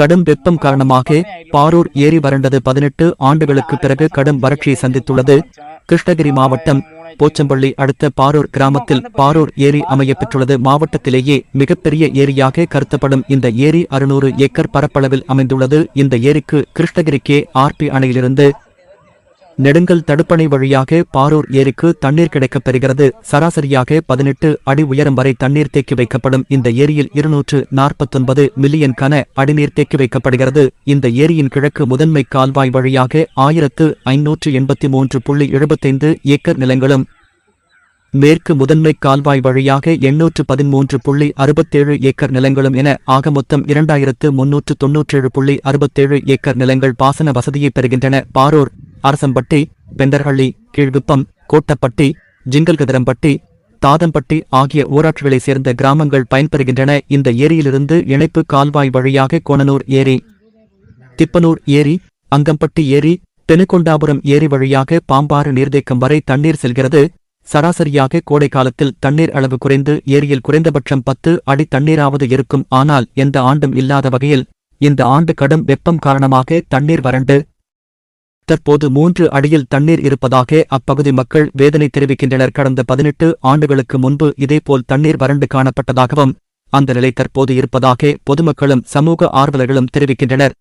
கடும் வெப்பம் காரணமாக பாரூர் ஏரி வறண்டது பதினெட்டு ஆண்டுகளுக்கு பிறகு கடும் வறட்சியை சந்தித்துள்ளது. கிருஷ்ணகிரி மாவட்டம் போச்சம்பள்ளி அடுத்த பாரூர் கிராமத்தில் பாரூர் ஏரி அமைய பெற்றுள்ளது. மாவட்டத்திலேயே மிகப்பெரிய ஏரியாக கருத்தப்படும் இந்த ஏரி அறுநூறு ஏக்கர் பரப்பளவில் அமைந்துள்ளது. இந்த ஏரிக்கு கிருஷ்ணகிரி கே ஆர்பி அணையிலிருந்து நெடுங்கல் தடுப்பணை வழியாக பாரூர் ஏரிக்கு தண்ணீர் கிடைக்கப் பெறுகிறது. சராசரியாக பதினெட்டு அடி உயரம் வரை தண்ணீர் தேக்கி வைக்கப்படும் இந்த ஏரியில் இருநூற்று நாற்பத்தொன்பது மில்லியன் கன அடிநீர் தேக்கி வைக்கப்படுகிறது. இந்த ஏரியின் கிழக்கு முதன்மை கால்வாய் வழியாக ஆயிரத்து ஐநூற்று எண்பத்தி மூன்று புள்ளி எழுபத்தைந்து ஏக்கர் நிலங்களும் மேற்கு முதன்மை கால்வாய் வழியாக எண்ணூற்று பதிமூன்று புள்ளி அறுபத்தேழு ஏக்கர் நிலங்களும் என ஆக மொத்தம் இரண்டாயிரத்து முன்னூற்று தொன்னூற்றேழு புள்ளி அறுபத்தேழு ஏக்கர் நிலங்கள் பாசன வசதியை பெறுகின்றன. பாரூர் அரசம்பட்டி பெண்டர்ஹள்ளி கீழ்குப்பம் கோட்டப்பட்டி ஜிங்கல்கதிரம்பட்டி தாதம்பட்டி ஆகிய ஊராட்சிகளைச் சேர்ந்த கிராமங்கள் பயன்பெறுகின்றன. இந்த ஏரியிலிருந்து இணைப்பு கால்வாய் வழியாக கோணனூர் ஏரி திப்பனூர் ஏரி அங்கம்பட்டி ஏரி தெனுகொண்டாபுரம் ஏரி வழியாக பாம்பாறு நீர்த்தேக்கம் வரை தண்ணீர் செல்கிறது. சராசரியாக கோடை காலத்தில் தண்ணீர் அளவு குறைந்து ஏரியில் குறைந்தபட்சம் பத்து அடி தண்ணீராவது இருக்கும். ஆனால் எந்த ஆண்டும் இல்லாத வகையில் இந்த ஆண்டு கடும் வெப்பம் காரணமாக தண்ணீர் வறண்டு தற்போது மூன்று அடியில் தண்ணீர் இருப்பதாக அப்பகுதி மக்கள் வேதனை தெரிவிக்கின்றனர். கடந்த பதினெட்டு ஆண்டுகளுக்கு முன்பு இதேபோல் தண்ணீர் வறண்டு காணப்பட்டதாகவும் அந்த நிலை தற்போது இருப்பதாக பொதுமக்களும் சமூக ஆர்வலர்களும் தெரிவிக்கின்றனர்.